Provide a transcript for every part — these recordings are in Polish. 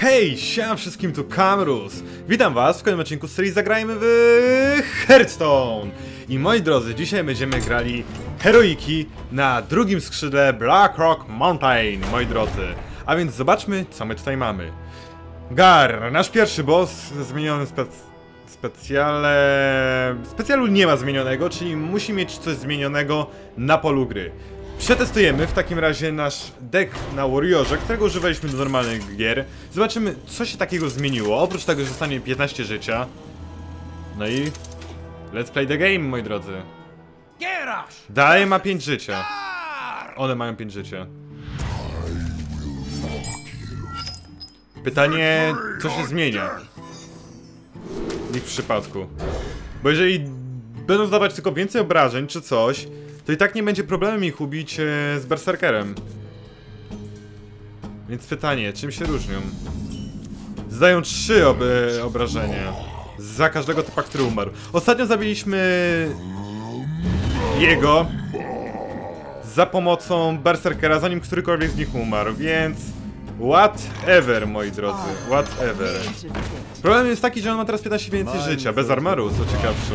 Hej, siema wszystkim, tu Kamrus. Witam was w kolejnym odcinku serii Zagrajmy w Hearthstone. I moi drodzy, dzisiaj będziemy grali heroiki na drugim skrzydle Black Rock Mountain, moi drodzy. A więc zobaczmy, co my tutaj mamy. Gar, nasz pierwszy boss, zmieniony spec... Specjale... Specjalu nie ma zmienionego, czyli musi mieć coś zmienionego na polu gry. Przetestujemy w takim razie nasz deck na Warriorze, którego używaliśmy do normalnych gier. Zobaczymy, co się takiego zmieniło. Oprócz tego, że zostanie 15 życia. No i... Let's play the game, moi drodzy. Dalej ma 5 życia. One mają 5 życia. Pytanie, co się zmienia w ich przypadku. Bo jeżeli będą zdawać tylko więcej obrażeń czy coś, to i tak nie będzie problemem ich ubić e, z berserkerem. Więc pytanie, czym się różnią? Zdają 3 ob obrażenia. Za każdego typa, który umarł. Ostatnio zabiliśmy jego za pomocą berserkera, zanim którykolwiek z nich umarł, więc... Whatever, moi drodzy, whatever. Problem jest taki, że on ma teraz 15 więcej życia, bez armoru, co ciekawsze.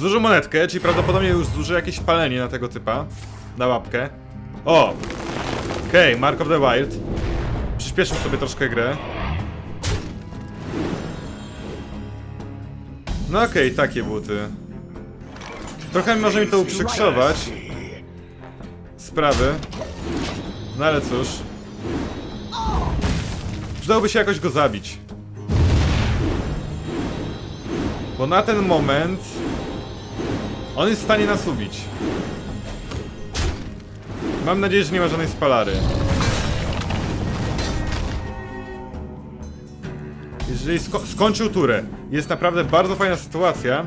Zużył monetkę, czyli prawdopodobnie już zużył jakieś palenie na tego typa. Na łapkę. O! Okej, okay, Mark of the Wild. Przyspieszył sobie troszkę grę. No okej, okay, takie buty. Trochę może mi to uprzykrzować. Sprawy. No ale cóż. Przydałoby się jakoś go zabić. Bo na ten moment... On jest w stanie nas ubić. Mam nadzieję, że nie ma żadnej spalary. Jeżeli sko skończył turę, jest naprawdę bardzo fajna sytuacja,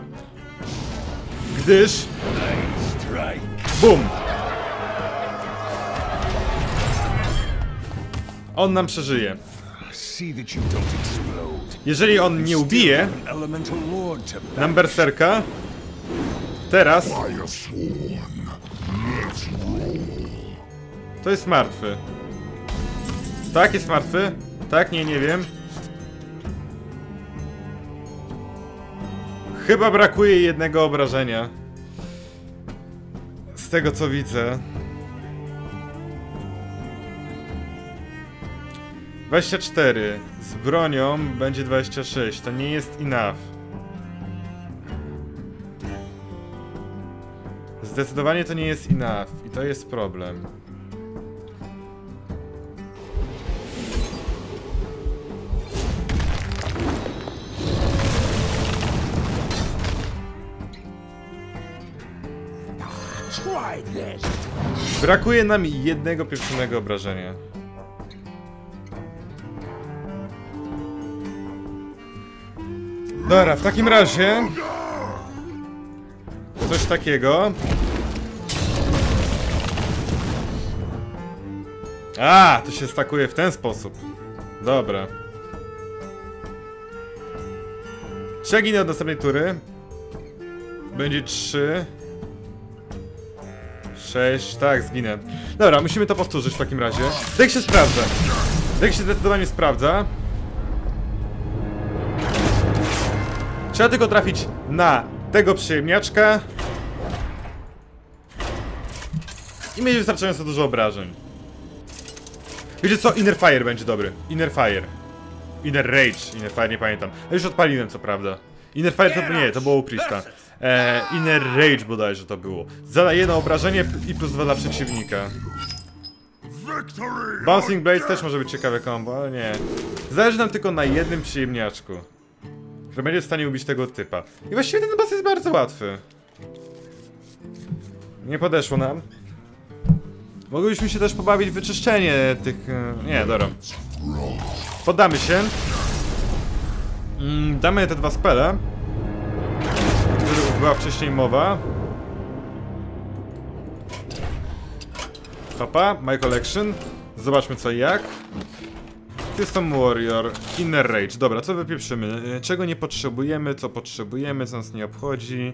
gdyż... BUM! On nam przeżyje. Jeżeli on nie ubije nam berserka, teraz to jest martwy. Tak, jest martwy? Tak, nie, nie wiem. Chyba brakuje jednego obrażenia. Z tego co widzę. 24. Z bronią będzie 26. To nie jest enough. Zdecydowanie to nie jest enough. I to jest problem. Brakuje nam jednego pieprzonego obrażenia. Dobra, w takim razie... Coś takiego. A, to się stakuje w ten sposób. Dobra. Ja ginę od następnej tury? Będzie 3. 6, tak, zginę. Dobra, musimy to powtórzyć w takim razie. Dek się sprawdza. Dek się zdecydowanie sprawdza. Trzeba tylko trafić na tego przyjemniaczka. I mieć wystarczająco dużo obrażeń. Wiecie co? Inner Fire będzie dobry. Inner Fire. Inner Rage. Inner Fire, nie pamiętam. Ja już odpaliłem, co prawda. Inner Fire to nie, to było u Priesta. E, Inner Rage bodajże to było. Zada jedno obrażenie i plus dwa dla przeciwnika. Bouncing Blades też może być ciekawe combo, ale nie. Zależy nam tylko na jednym przyjemniaczku. Który będzie w stanie ubić tego typa. I właściwie ten boss jest bardzo łatwy. Nie podeszło nam. Moglibyśmy się też pobawić wyczyszczenie tych... e, Nie, dobra. Poddamy się. Mm, damy te dwa spele. O których była wcześniej mowa. Papa, my collection. Zobaczmy co i jak. Custom Warrior, Inner Rage. Dobra, co wypieprzymy? E, Czego nie potrzebujemy, co potrzebujemy, co nas nie obchodzi.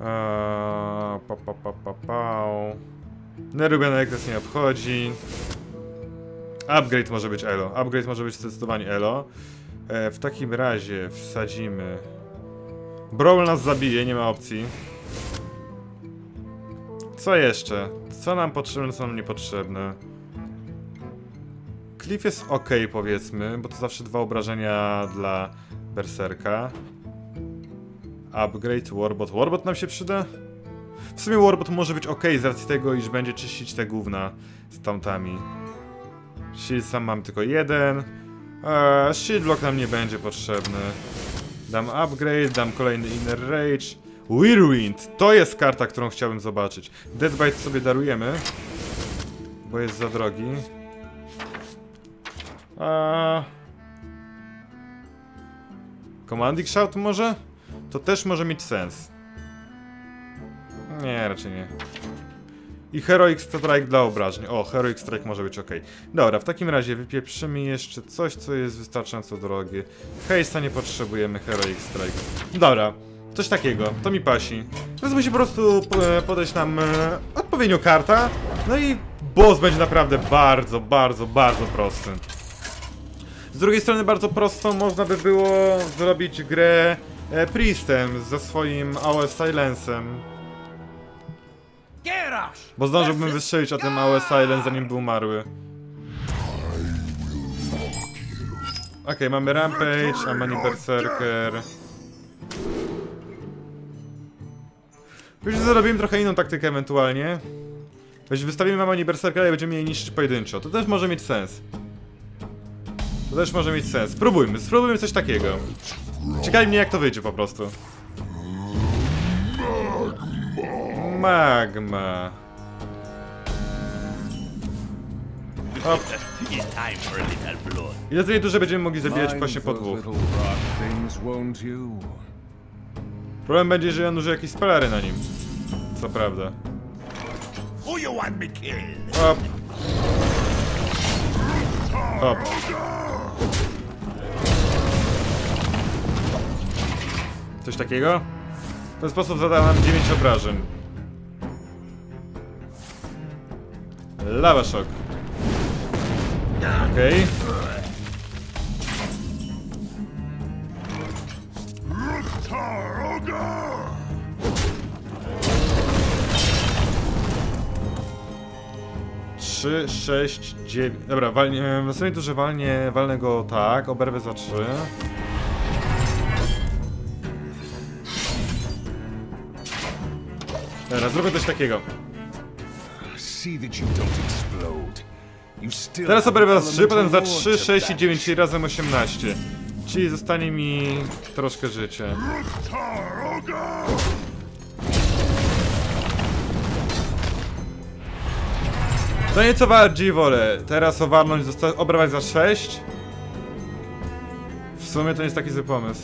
Eee, pa, pa, pa, pa, pa. Nerubianek nas nie obchodzi. Upgrade może być Elo. Upgrade może być zdecydowanie Elo. E, w takim razie wsadzimy... Brawl nas zabije, nie ma opcji. Co jeszcze? Co nam potrzebne, co nam niepotrzebne? Cliff jest ok, powiedzmy, bo to zawsze dwa obrażenia dla Berserka. Upgrade, Warbot. Warbot nam się przyda? W sumie Warbot może być ok z racji tego, iż będzie czyścić te gówna z tamtami. Shield sam mam tylko jeden. Eee, shield block nam nie będzie potrzebny. Dam upgrade, dam kolejny inner rage. Whirlwind! To jest karta, którą chciałbym zobaczyć. Deadbite sobie darujemy. Bo jest za drogi. A... Commanding Shout może? To też może mieć sens. Nie, raczej nie. I Heroic Strike dla obrażeń. O, Heroic Strike może być ok. Dobra, w takim razie wypieprzymy jeszcze coś, co jest wystarczająco drogie. Hejsa nie potrzebujemy, Heroic Strike. Dobra, coś takiego, to mi pasi. Teraz musi po prostu e, podać nam e, odpowiednią karta. No i boss będzie naprawdę bardzo, bardzo, bardzo prosty. Z drugiej strony bardzo prosto można by było zrobić grę e, Priestem ze swoim AOS Silencem. Bo zdążyłbym wystrzelić o tym AOS Silence zanim by umarły. Okej, mamy Rampage, Amani Berserker. Już zrobimy trochę inną taktykę ewentualnie. Weź wystawimy Amani Berserkera i będziemy jej niszczyć pojedynczo. To też może mieć sens. To też może mieć sens. Spróbujmy, spróbujmy coś takiego. Ciekawi mnie jak to wyjdzie po prostu. Magma. O, It's time for a little blood. i na tyle duże będziemy mogli zabijać właśnie po dwóch. Problem będzie, że on użyje jakieś spelery na nim. Co prawda. Who you want me killed? Hop. Hop. Coś takiego? W ten sposób zada nam 9 obrażeń. Lava Shock. Okej. Trzy, sześć, dziewięć. Dobra, walnie. Na sumie to, że walnie, walnę go tak, oberwę za trzy. Dobra, zrobię coś takiego. Teraz oberwę za 3, potem za elemental 3, lord to 6 i back. 9, czyli razem 18. Czyli zostanie mi troszkę życia. To nieco bardziej wolę. Teraz owarnąć, oberwać za 6. W sumie to nie jest taki zły pomysł.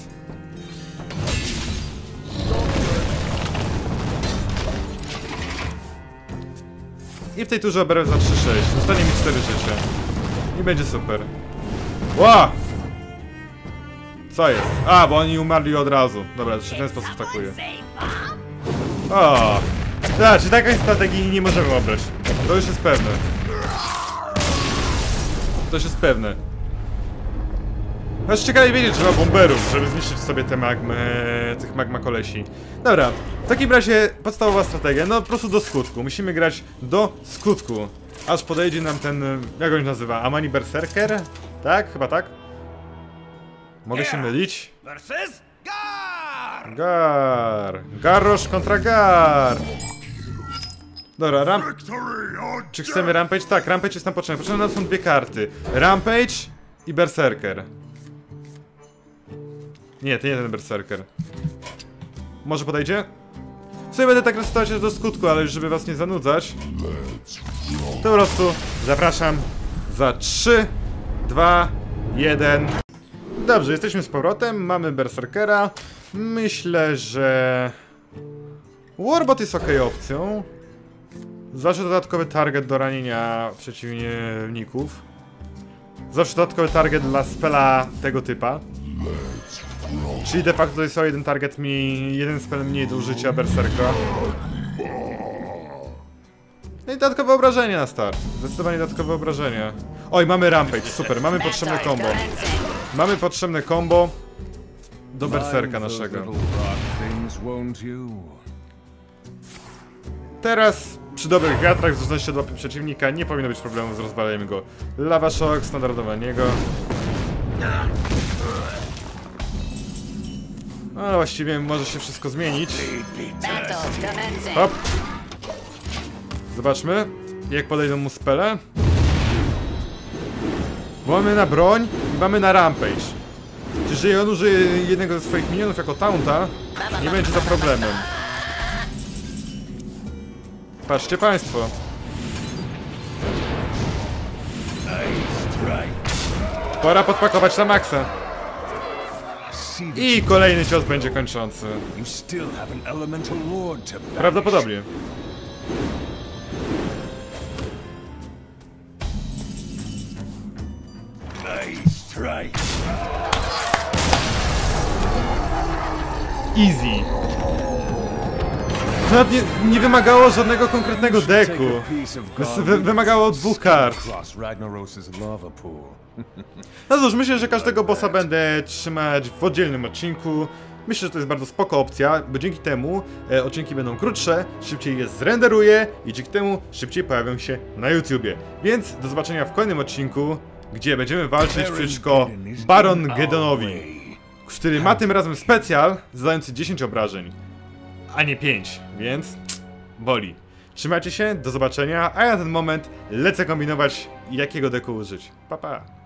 I w tej turze oberwę za 3-6. Zostanie mi 4 życia. I będzie super. Ła! Co jest? A, bo oni umarli od razu. Dobra, to się w ten sposób atakuje. O! Znaczy, takiej strategii nie możemy obrać. To już jest pewne. To już jest pewne. Aż ciekawie wiedzieć, że ma bomberów, żeby zniszczyć sobie te magmy, tych magma kolesi. Dobra, w takim razie podstawowa strategia, no po prostu do skutku. Musimy grać do skutku. Aż podejdzie nam ten, y, jak on się nazywa, Amani Berserker? Tak? Chyba tak? Mogę się mylić? Versus Gar! Gar. Garrosz kontra Gar. Dobra, ramp... Czy chcemy Rampage? Tak, Rampage jest nam potrzebny. Potrzebne nam są dwie karty. Rampage i Berserker. Nie, to nie ten Berserker. Może podejdzie? W sumie będę tak resetować aż do skutku, ale żeby was nie zanudzać. To po prostu zapraszam za 3, 2, 1. Dobrze, jesteśmy z powrotem, mamy Berserkera. Myślę, że... Warbot jest ok opcją. Zawsze dodatkowy target do ranienia przeciwników. Zawsze dodatkowy target dla spela tego typa. Czyli de facto to jest o jeden target mniej, jeden spell mniej do użycia berserka. No i dodatkowe obrażenie na start. Zdecydowanie dodatkowe obrażenie. Oj, mamy rampage, super, mamy potrzebne combo. Mamy potrzebne combo do berserka naszego. Teraz przy dobrych wiatrach, w zależności od łapy przeciwnika, nie powinno być problemu z rozwaleniem go. Lava shock, standardowe niego. No właściwie może się wszystko zmienić. Hop. Zobaczmy, jak podejdą mu spele. Mamy na broń i mamy na rampage. Jeżeli on użyje jednego ze swoich minionów jako taunta, nie będzie to problemem. Patrzcie państwo. Pora podpakować na maksa. I kolejny cios będzie kończący. you still To nawet nie, nie wymagało żadnego konkretnego deku. Wy- wymagało dwóch kart. No cóż, myślę, że każdego bossa będę trzymać w oddzielnym odcinku. Myślę, że to jest bardzo spoko opcja, bo dzięki temu e, odcinki będą krótsze, szybciej je zrenderuję i dzięki temu szybciej pojawią się na YouTubie. Więc do zobaczenia w kolejnym odcinku, gdzie będziemy walczyć przeciwko Baron Gedonowi, który ma tym razem specjal zadający 10 obrażeń, a nie 5, więc boli. Trzymajcie się, do zobaczenia, a ja na ten moment lecę kombinować jakiego deku użyć. Pa pa!